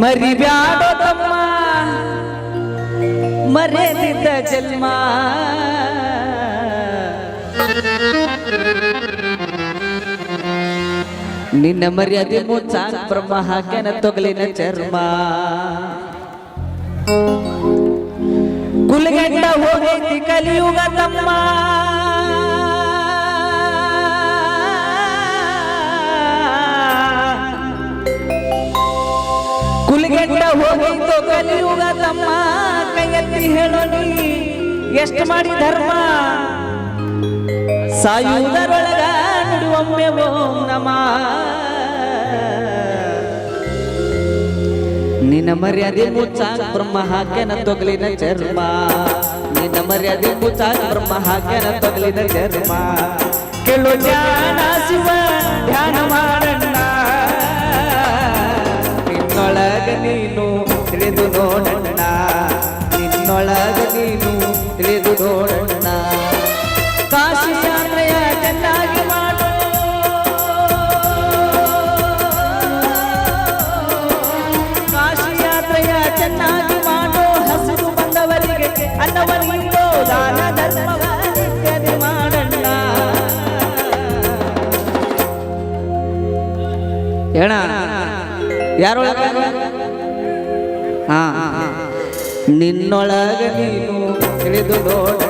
ಮರಿಬ್ಯಾಡೋ ತಮ್ಮ ಮರೆದಿದ್ದ ಜನ್ಮ. ನಿನ್ನ ಮರ್ಯಾದೆ ಮುಚ್ಚಾಕ ಬ್ರಹ್ಮ ಹಾಕ್ಯಾನ ತೊಗಲಿನ ಚರ್ಮ. ಕುಲಗಂಡ ಹೋಗೈತಿ ಕಲಿಯುಗ ತಮ್ಮ ಕುಲಗಂಡ ಹೋಗಿದ್ದು ಕಲಿಯುಗ ತಮ್ಮ ಕೈಯಲ್ಲಿ ಹೇಳೋ ನೀ ಎಷ್ಟು ಮಾಡಿ ಧರ್ಮ? ಸಾಯುವುದರೊಳಗ ನಡುವೊಮ್ಮೆ ಓಂ ನಮ. ನಿನ್ನ ಮರ್ಯಾದೆ ಮುಚ್ಚಾಕ ಬ್ರಹ್ಮ ಹಾಕ್ಯನ ತೊಗಲಿನ ಚರ್ಮ. ನಿನ್ನ ಮರ್ಯಾದೆ ಮುಚ್ಚಾಕ ಬ್ರಹ್ಮ ಹಾಕ್ಯನ ತೊಗಲಿನ ಚರ್ಮ. ಕೇಳು ಜ್ಞಾನ ಶಿವ ಧ್ಯಾನ ಮಾಡಣ್ಣ ನೋಡಣ್ಣ. ನಿನ್ನೊಳಗ ನೀನು ತಿಳಿದು ನೋಡಣ್ಣ. ಕಾಶಿ ಚೆನ್ನಾಗಿ ಮಾಡು. ಕಾಶಿ ಯಾತ್ರೆಯ ಚೆನ್ನಾಗಿ ಮಾಡು. ಹಸಿರು ಬಂದವರಿಗೆ ಅನ್ನವ ನೀಡೋ ದಾನ ಮಾಡಣ್ಣ. ನಿನ್ನೊಳಗ ನೀನು ತಿಳಿದು ನೋಡಣ್ಣ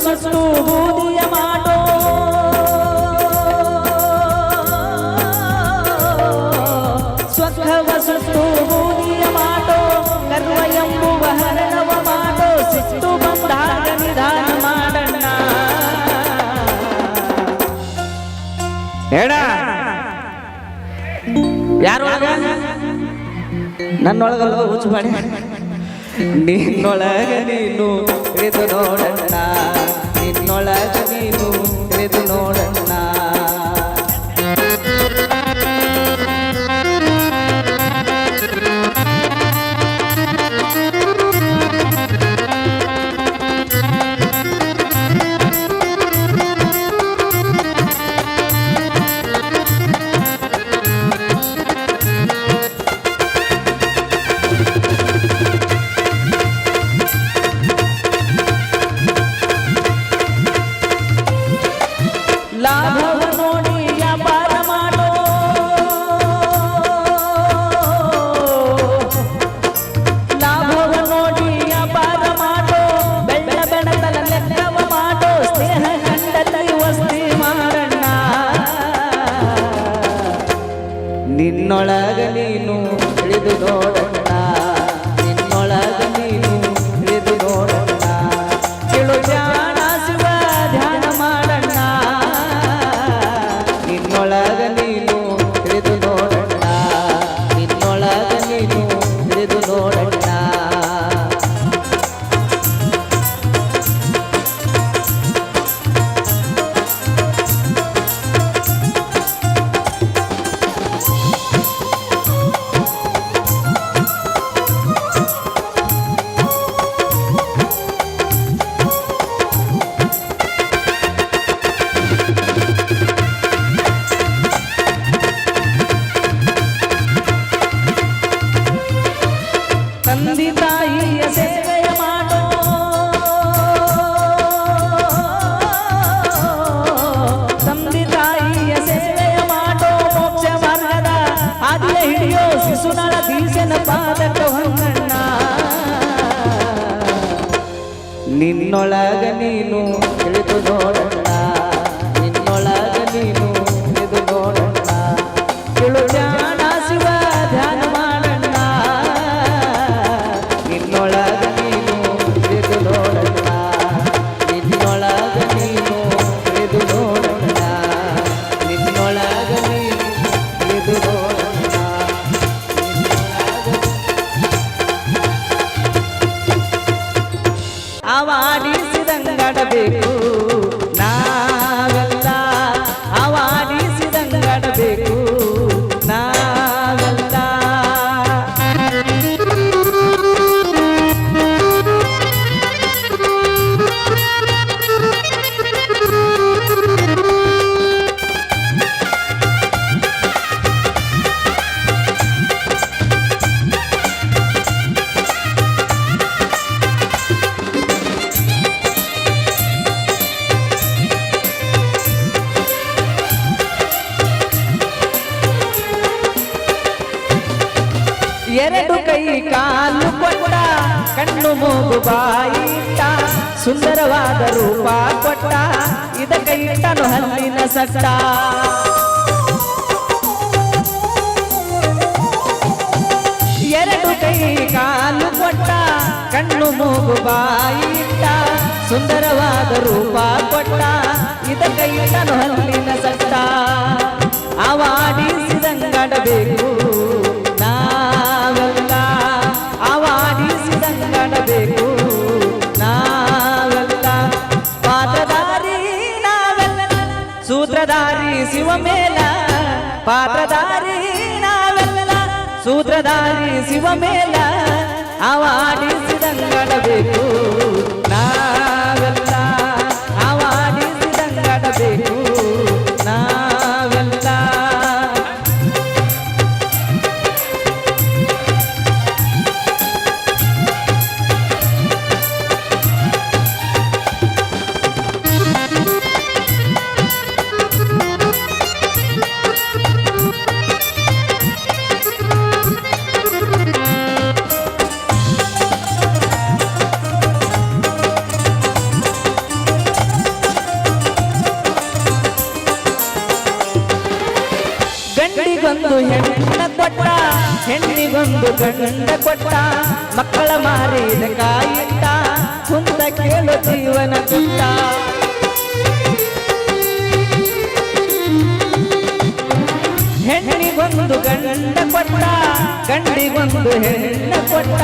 ಸುಟ್ಟು ಬೂದಿಯ ಮಾಡೋ ಸ್ವಗ್ರಹ ಸುಟ್ಟು ಬೂದಿಯ ಮಾಡೋ ಕರ್ಮ ಎಂಬುವ ಹರಣವ ಮಾಡೋ ಸಿಟ್ಟು ಬಂದಾಗ ನಿಧಾನ ಮಾಡಣ್ಣ. ಹೇಳ. ಯಾರು ನನ್ನೊಳಗಲ್ಲ ಹುಚ್ಚುಬಾಡಿ ನಿನ್ನೊಳಗ ನೀನು ಎದು ನೋಡಣ್ಣ. ನಿನ್ನೊಳಗ ನೀನು ಎದು ನೋಡಣ್ಣ. ನಿನ್ನೊಳಗ ನೀನು ಎರಡು ಕೈ ಕಾಲು ಕೊಟ್ಟ, ಕಣ್ಣು ಮೂಗು ಬಾಯಿಟ್ಟ ಸುಂದರವಾದ ರೂಪ ಕೊಟ್ಟ ಇದಕ್ಕ ಇಟ್ಟನು ಹಲ್ಲಿನ ಸಟ್ಟ. ಎರಡು ಕೈ ಕಾಲು ಕೊಟ್ಟ, ಕಣ್ಣು ಮೂಗು ಬಾಯಿಟ್ಟ ಸುಂದರವಾದ ರೂಪ ಕೊಟ್ಟ ಇದಕ್ಕೆ ಇಟ್ಟನು ಹಲ್ಲಿನ ಸಟ್ಟ. ಅವಾಡಿಸಿದಂಗಡಬೇಕು ಸೂತ್ರಧಾರಿ ಶಿವ ಮೇಲ ಅವಾಡಿಸಿದಂಗಡಬೇಕು ಗಂಡಿಗೊಂದು ಹೆಣ್ಣ ಕೊಟ್ಟ ಹೆಣ್ಣಿಗೊಂದು ಗಂಡ ಕೊಟ್ಟ, ಮಕ್ಕಳ ಮಾರಿದ ಕಾಯಿಟ್ಟ, ಕುಂತ ಕೇಳು ಜೀವನ ಕೊಟ್ಟ. ಹೆಣ್ಣಿಗೊಂದು ಗಂಡ ಕೊಟ್ಟ ಗಂಡಿಗೊಂದು ಹೆಣ್ಣ ಕೊಟ್ಟ,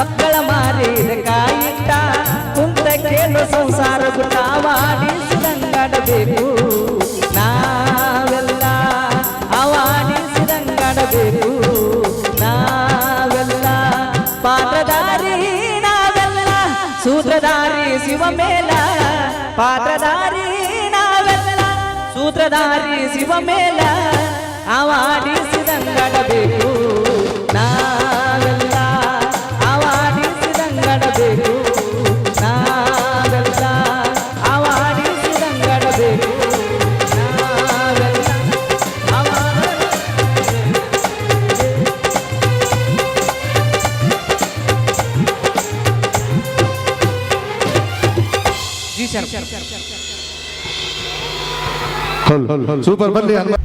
ಮಕ್ಕಳ ಮಾರಿದ ಕಾಯಿಟ್ಟ, ಕುಂತ ಕೇಳು ಸಂಸಾರ ಗುಣ ನಾವೆಲ್ಲ ಅವಾಡಿಸಿದಂಗಡಬೇಕು ನಾವೆಲ್ಲ ಪಾತ್ರಧಾರಿ ನಾವೆಲ್ಲ ಸೂತ್ರಧಾರಿ ಶಿವ ಮೇಲ ಪಾತ್ರಧಾರಿ ನಾವೆಲ್ಲ ಸೂತ್ರಧಾರಿ ಶಿವ ಮೇಲ ಅವಾಡಿಸಿದಂಗಡಬೇಕು ಸೂಪರ್ ಬನ್ನಿ ಹನುಮ